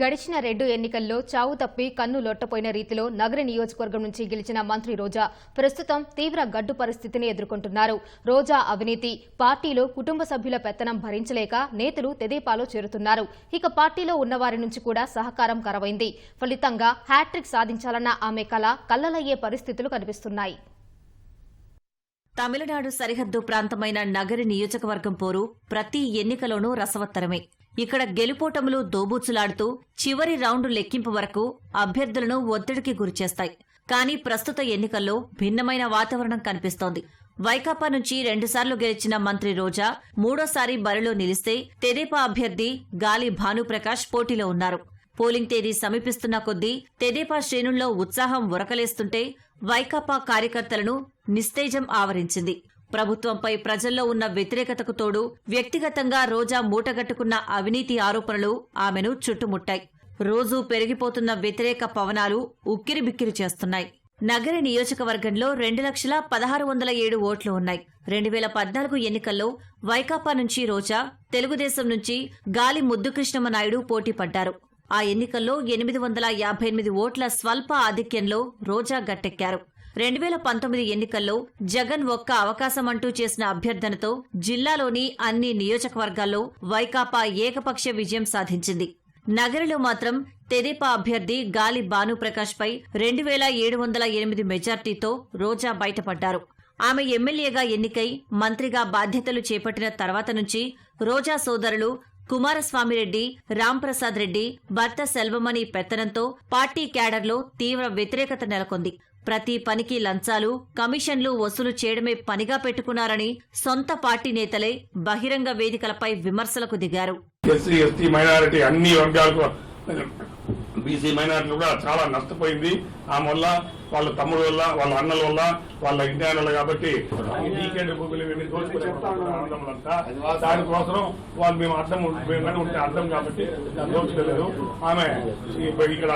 గడిచిన రెండు ఎన్నికల్లో చావు తప్పి కన్ను లొట్టపోయిన రీతిలో నగర నియోజకవర్గం నుంచి గెలిచిన మంత్రి రోజా ప్రస్తుతం తీవ్ర గడ్డు పరిస్థితిని ఎదుర్కొంటున్నారు. రోజా అవినీతి పార్టీలో కుటుంబ సభ్యుల పెత్తనం భరించలేక నేతలు తెదేపాలో చేరుతున్నారు. ఇక పార్టీలో ఉన్నవారి నుంచి కూడా సహకారం కరవైంది. ఫలితంగా హ్యాట్రిక్ సాధించాలన్న ఆమె కల కల్లలయ్యే పరిస్థితులు కనిపిస్తున్నాయి. తమిళనాడు సరిహద్దు ప్రాంతమైన నగరి నియోజకవర్గం పోరు ప్రతి ఎన్నికలోనూ రసవత్తరమే. ఇక్కడ గెలుపోటములు దోబూచులాడుతూ చివరి రౌండు లెక్కింపు వరకు అభ్యర్థులను ఒత్తిడికి గురిచేస్తాయి. కానీ ప్రస్తుత ఎన్నికల్లో భిన్నమైన వాతావరణం కనిపిస్తోంది. వైకాపా నుంచి రెండుసార్లు గెలిచిన మంత్రి రోజా మూడోసారి బరిలో నిలిస్తే తెదేపా అభ్యర్థి గాలి భానుప్రకాష్ పోటీలో ఉన్నారు. పోలింగ్ తేదీ సమీపిస్తున్న కొద్దీ తెదేపా శ్రేణుల్లో ఉత్సాహం ఉరకలేస్తుంటే వైకాపా కార్యకర్తలను నిస్తేజం ఆవరించింది. ప్రభుత్వంపై ప్రజల్లో ఉన్న వ్యతిరేకతకు తోడు వ్యక్తిగతంగా రోజా మూటగట్టుకున్న అవినీతి ఆరోపణలు ఆమెను చుట్టుముట్టాయి. రోజూ పెరిగిపోతున్న వ్యతిరేక పవనాలు ఉక్కిరిబిక్కిరి చేస్తున్నాయి. నగరి నియోజకవర్గంలో రెండు లక్షల పదహారు వందల ఏడు ఓట్లు ఉన్నాయి. రెండు వేల పద్నాలుగు ఎన్నికల్లో వైకాపా నుంచి రోజా తెలుగుదేశం నుంచి గాలి ముద్దుకృష్ణమనాయుడు పోటీ పడ్డారు. ఆ ఎన్నికల్లో ఎనిమిది వందల యాభై ఎనిమిది ఓట్ల స్వల్ప ఆధిక్యంలో రోజా గట్టెక్కారు. రెండు వేల పంతొమ్మిది ఎన్నికల్లో జగన్ ఒక్క అవకాశం అంటూ చేసిన అభ్యర్థనతో జిల్లాలోని అన్ని నియోజకవర్గాల్లో వైకాపా ఏకపక్ష విజయం సాధించింది. నగరిలో మాత్రం తెదేపా అభ్యర్థి గాలి భానుప్రకాష్ పై రెండు వేల ఏడు వందల ఎనిమిది మెజార్టీతో రోజా బయటపడ్డారు. ఆమె ఎమ్మెల్యేగా ఎన్నికై మంత్రిగా బాధ్యతలు చేపట్టిన తర్వాత నుంచి రోజా సోదరులు కుమారస్వామిరెడ్డి రాంప్రసాద్ రెడ్డి భర్త సెల్వమణి పెత్తనంతో పార్టీ క్యాడర్లో తీవ్ర వ్యతిరేకత నెలకొంది. ప్రతి పనికి లంచాలు కమిషన్లు వసూలు చేయడమే పనిగా పెట్టుకున్నారని సొంత పార్టీ నేతలే బహిరంగ వేదికలపై విమర్శలకు దిగారు. ఎస్సీ ఎస్టీ మైనారిటీ అన్ని వర్గాలకు బీసీ మైనారిటీ కూడా చాలా నష్టపోయింది. ఆ వల్ల వాళ్ళ తమ్ముడు వల్ల వాళ్ళ అన్నల వల్ల వాళ్ళ ఇంటి ఆయన కాబట్టి వీకెండ్ దానికోసం వాళ్ళు మేము అర్థం మేము ఉంటే అర్థం కాబట్టి దాన్ని దోచుకోలేదు. ఆమె ఇక్కడ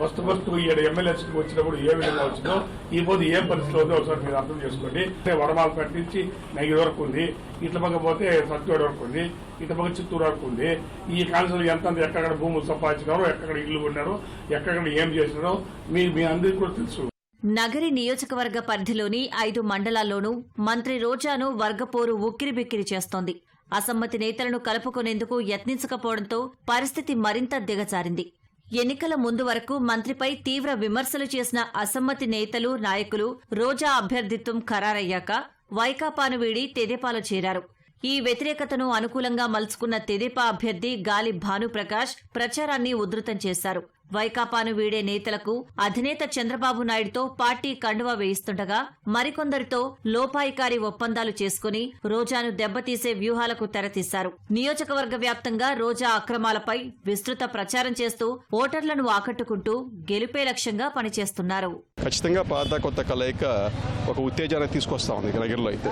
ఫస్ట్ ఫస్ట్ ఈ ఎమ్మెల్యే వచ్చినప్పుడు ఏ విధంగా వచ్చిందో ఈ పోతే ఏ పరిస్థితిలో ఉందో ఒకసారి మీరు అర్థం చేసుకోండి. వడమాల కట్టించి నగి వరకు ఉంది ఇట్ల పక్క పోతే సత్యవాడ వరకు ఉంది ఇట్ల పక్క చిత్తూరు వరకు ఉంది. ఈ కాన్సల్ ఎంత ఎక్కడ భూములు సంపాదించినారో ఎక్కడ ఇల్లు కొన్నారో ఎక్కడ ఏం చేసినారో మీ మీ అందరికీ కూడా తెలుసు. నగరి నియోజకవర్గ పరిధిలోని ఐదు మండలాల్లోనూ మంత్రి రోజాను వర్గపోరు ఉక్కిరిబిక్కిరి చేస్తోంది. అసమ్మతి నేతలను కలుపుకునేందుకు యత్నించకపోవడంతో పరిస్థితి మరింత దిగజారింది. ఎన్నికల ముందు వరకు మంత్రిపై తీవ్ర విమర్శలు చేసిన అసమ్మతి నేతలు నాయకులు రోజా అభ్యర్థిత్వం ఖరారయ్యాక వైకాపాను వీడి తెదేపాలో చేరారు. ఈ వ్యతిరేకతను అనుకూలంగా మలుచుకున్న తెదేపా అభ్యర్థి గాలి భానుప్రకాష్ ప్రచారాన్ని ఉధృతం చేశారు. వైకాపాను వీడే నేతలకు అధినేత చంద్రబాబు నాయుడుతో పార్టీ కండువా వేయిస్తుండగా మరికొందరితో లోపాయికారి ఒప్పందాలు చేసుకుని రోజాను దెబ్బతీసే వ్యూహాలకు తెరతీశారు. నియోజకవర్గ వ్యాప్తంగా రోజా అక్రమాలపై విస్తృత ప్రచారం చేస్తూ ఓటర్లను ఆకట్టుకుంటూ గెలుపే లక్ష్యంగా పనిచేస్తున్నారు. ఖచ్చితంగా పాత కొత్త కలయిక ఒక ఉత్తేజాన్ని తీసుకొస్తా ఉంది అయితే.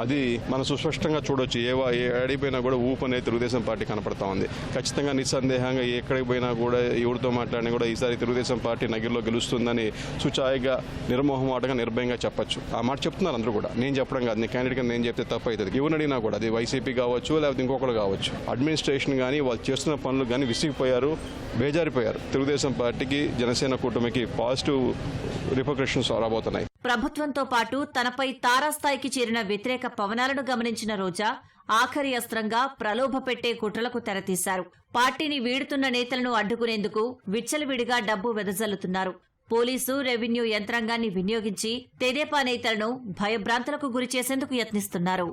అది మనం సుస్పష్టంగా చూడొచ్చు. ఏ వా- ఏ కూడా ఊపు అనేది తెలుగుదేశం పార్టీ కనపడతా ఉంది. ఖచ్చితంగా నిస్సందేహంగా ఎక్కడికి పోయినా కూడా ఎవరితో మాట్లాడినా కూడా ఈసారి తెలుగుదేశం పార్టీ నగరంలో గెలుస్తుందని సుచాయిగా నిర్మోహమాటగా నిర్భయంగా చెప్పొచ్చు. ఆ మాట చెప్తున్నారు అందరూ కూడా. నేను చెప్పడం కాదు. నీ క్యాండిడేట్గా నేను చెప్తే తప్పు అవుతుంది. ఎవరిని అడిగినా కూడా. అది వైసీపీ కావచ్చు లేకపోతే ఇంకొకరు కావచ్చు. అడ్మినిస్ట్రేషన్ కానీ వాళ్ళు చేస్తున్న పనులు కానీ విసిగిపోయారు బేజారిపోయారు. తెలుగుదేశం పార్టీకి జనసేన కూటమికి పాజిటివ్ రిపర్కషన్స్ రాబోతున్నాయి. ప్రభుత్వంతో పాటు తనపై తారాస్థాయికి చేరిన వ్యతిరేక పవనాలను గమనించిన రోజా ఆఖరి అస్త్రంగా ప్రలోభ పెట్టే కుట్రలకు తెరతీశారు. పార్టీని వీడుతున్న నేతలను అడ్డుకునేందుకు విచ్చలవిడిగా డబ్బు వెదజల్లుతున్నారు. పోలీసు రెవెన్యూ యంత్రాంగాన్ని వినియోగించి తెదేపా నేతలను భయభ్రాంతులకు గురిచేసేందుకు యత్నిస్తున్నారు.